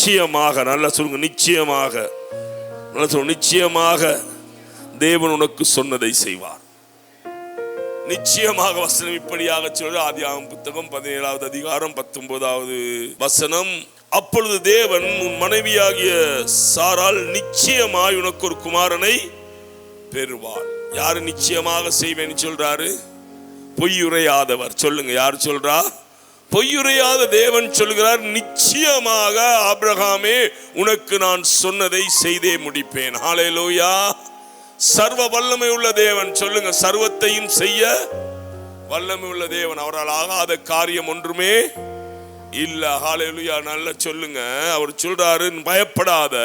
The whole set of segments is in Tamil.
நிச்சயமாக நல்லா சொல்லுங்க நிச்சயமாக. நல்லா சொல்லுங்க நிச்சயமாக. தேவன் உனக்கு சொன்னதை செய்வார். நிச்சயமாக வசனம் இப்படியாக சொல்ற ஆதியாகமம் புத்தகம் பதினேழாவது அதிகாரம் பத்தொன்பதாவது வசனம். அப்பொழுது தேவன் உன் மனைவியாகிய சாரால் நிச்சயமாய் உனக்கு ஒரு குமாரனை பெறுவார் யாரு நிச்சயமாக செய்வேன்னு சொல்றாரு? பொய்யுரையாதவர். சொல்லுங்க யார் சொல்றா? பொய்யுரையாத தேவன் சொல்கிறார் நிச்சயமாக ஆபிரகாமே உனக்கு நான் சொன்னதை செய்தே முடிப்பேன். ஹalleluya. சர்வ வல்லமை உள்ள தேவன் சொல்லுங்க சர்வத்தையும் செய்ய வல்லமை உள்ள தேவன் அவரால் ஆகாத காரியம் ஒன்றுமே இல்ல. ஹalleluya. நல்லா சொல்லுங்க. அவர் சொல்றாரு பயப்படாத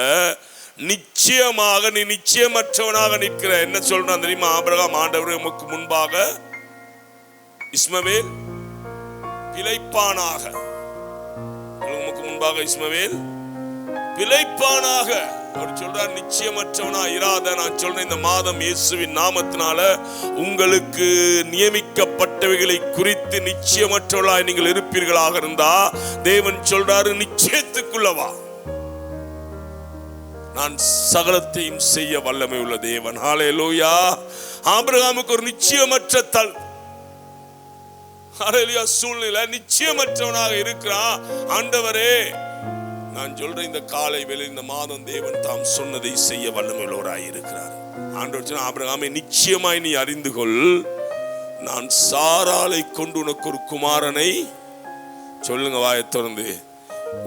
நிச்சயமாக நீ நிச்சயமற்றவனாக நிற்கிற. என்ன சொல்றான் தெரியுமா? ஆபிரகாம் ஆண்டவர் உமக்கு முன்பாக இஸ்மவேல் பிழைப்பானாக. உமக்கு முன்பாக இஸ்மவேல். பிழைப்பானாக. அவர் சொல்றார் நிச்சயமற்றவனா இராத நான் சொல்றேன் இந்த மாதம் இயேசுவின் நாமத்தினால உங்களுக்கு நியமிக்கப்பட்டவைகளை குறித்து நிச்சயமற்றவர்களாய் நீங்கள் இருப்பீர்களாக இருந்தா தேவன் சொல்றாரு நிச்சயத்துக்குள்ளவா நான் சகலத்தையும் செய்ய வல்லமை உள்ள தேவன். ஹalleluya ஆபிரகாமுக்கு ஒரு நிச்சயமற்ற தல் ஹalleluya சூழ்நிலை நிச்சயமற்றவனாக இருக்கிறான். ஆண்டவரே நான் சொல்றேன் இந்த காலை வேலை இந்த மாதம் தேவன் தாம் சொன்னதை செய்ய வல்லமையுள்ளவராய் இருக்கிறார். ஆண்டவர் சொன்ன ஆபிரகாமே நிச்சயமாய் நீ அறிந்து கொள். நான் சாராலை கொண்டு உனக்கு ஒரு குமாரனை சொல்லுங்க வாயை திறந்து.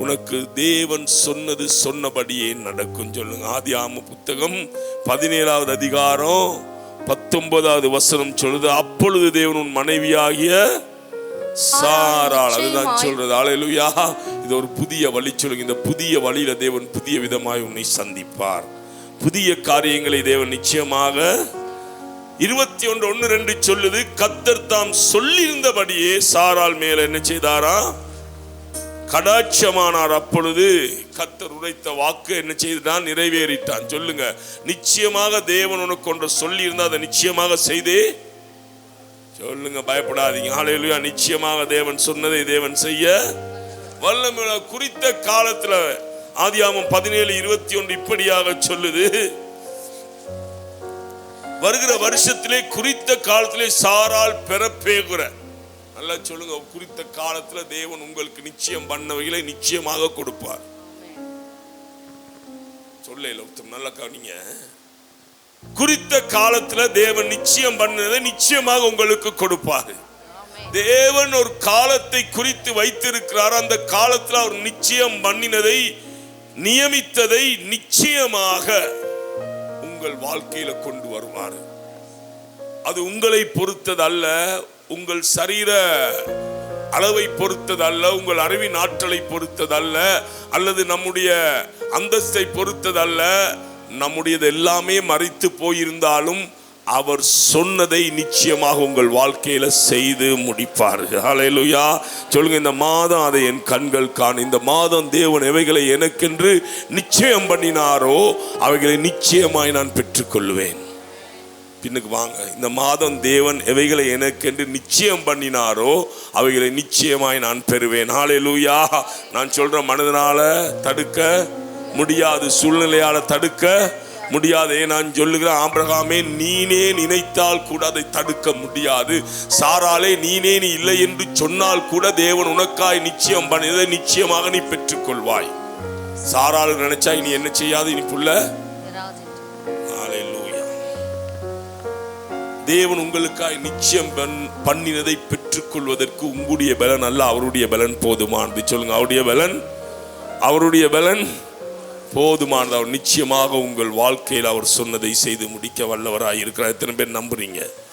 உனக்கு தேவன் சொன்னது சொன்னபடியே நடக்கும் சொல்லுங்க. ஆதி ஆம புத்தகம் பதினேழாவது அதிகாரம் பத்தொன்பதாவது வசனம் சொல்லுது அப்பொழுது தேவன் உன் மனைவியாகிய சாராள் அதுதான். சொல்றது. அலையலுயா இது ஒரு புதிய வழி சொல்லுங்க. இந்த புதிய வழியில தேவன் புதிய விதமாய் உன்னை சந்திப்பார். புதிய காரியங்களை தேவன் நிச்சயமாக இருபத்தி ஒன்று ஒன்று ரெண்டு சொல்லுது. கத்தர் தாம் சொல்லியிருந்தபடியே சாராள் மேல என்ன செய்தாரா? கடாட்சமானார் அப்பொழுது. கத்தர் உரைத்த வாக்கு என்ன செய்தான் நிறைவேறிட்டான் சொல்லுங்க. நிச்சயமாக தேவன் உனக்கு ஒன்று சொல்லி அதை நிச்சயமாக செய்தே சொல்லுங்க பயப்படாதீங்க. ஹalleluya. நிச்சயமாக தேவன் சொன்னதை தேவன் செய்ய வல்லமை குறித்த காலத்துல ஆதியாமம் பதினேழு இருபத்தி ஒன்று இப்படியாக சொல்லுது. வருகிற வருஷத்திலே குறித்த காலத்திலே சாரால் பிறப்பேகுற. நல்லா சொல்லுங்க குறித்த காலத்துல தேவன் உங்களுக்கு நிச்சயம் பண்ணவைகளை நிச்சயமாக கொடுப்பார். சொல்ல உத்தம் நல்லா கவனிங்க. குறித்த காலத்துல தேவன் நிச்சயம் பண்ணதை நிச்சயமாக உங்களுக்கு கொடுப்பாரு. தேவன் ஒரு காலத்தை குறித்து வைத்திருக்கிறார். அந்த காலத்துல அவர் நிச்சயம் பண்ணினதை நியமித்ததை நிச்சயமாக உங்கள் வாழ்க்கையில கொண்டு வருவார். அது உங்களை பொறுத்தது அல்ல உங்கள் சரீர அளவை பொறுத்தது அல்ல உங்கள் அறிவின் ஆற்றலை பொறுத்தது அல்ல அல்லது நம்முடைய அந்தஸ்தை பொறுத்தது அல்ல நம்முடையது எல்லாமே மறைத்து போயிருந்தாலும் அவர் சொன்னதை நிச்சயமாக உங்கள் வாழ்க்கையில் செய்து முடிப்பார் ஹalleluya சொல்லுங்க இந்த மாதம் அதை என் கண்கள் காண். இந்த மாதம் தேவன் எவைகளை எனக்கென்று நிச்சயம் பண்ணினாரோ அவைகளை நிச்சயமாய் நான் பெற்றுக்கொள்வேன். பின்னுக்கு வாங்க. இந்த மாதம் தேவன் எவைகளை எனக்கென்று நிச்சயம் பண்ணினாரோ அவைகளை நிச்சயமாய் நான் பெறுவேன். ஹalleluya நான் சொல்ற மனதினால தடுக்க முடியாது சூழ்நிலையால தடுக்க முடியாதே. நான் சொல்லுகிறேன் ஆபிரகாமே நீனே நினைத்தால் கூட அதை தடுக்க முடியாது. சாராலே நீனே நீ இல்லை என்று சொன்னால் கூட தேவன் உனக்காய் நிச்சயம் பண்ணியதை நிச்சயமாக நீ பெற்றுக்கொள்வாய். சாரால் நினைச்சா நீ என்ன செய்யாது இனி புள்ள? தேவன் உங்களுக்காய் நிச்சயம் பண்- பண்ணினதை பெற்றுக்கொள்வதற்கு உங்களுடைய பலன் அல்ல அவருடைய பலன் போதுமானது. சொல்லுங்க அவருடைய பலன்? அவருடைய பலன்? போதுமானது. அவர் நிச்சயமாக உங்கள் வாழ்க்கையில் அவர் சொன்னதை செய்து முடிக்க வல்லவராக இருக்கிறார் எத்தனை பேர் நம்புறீங்க?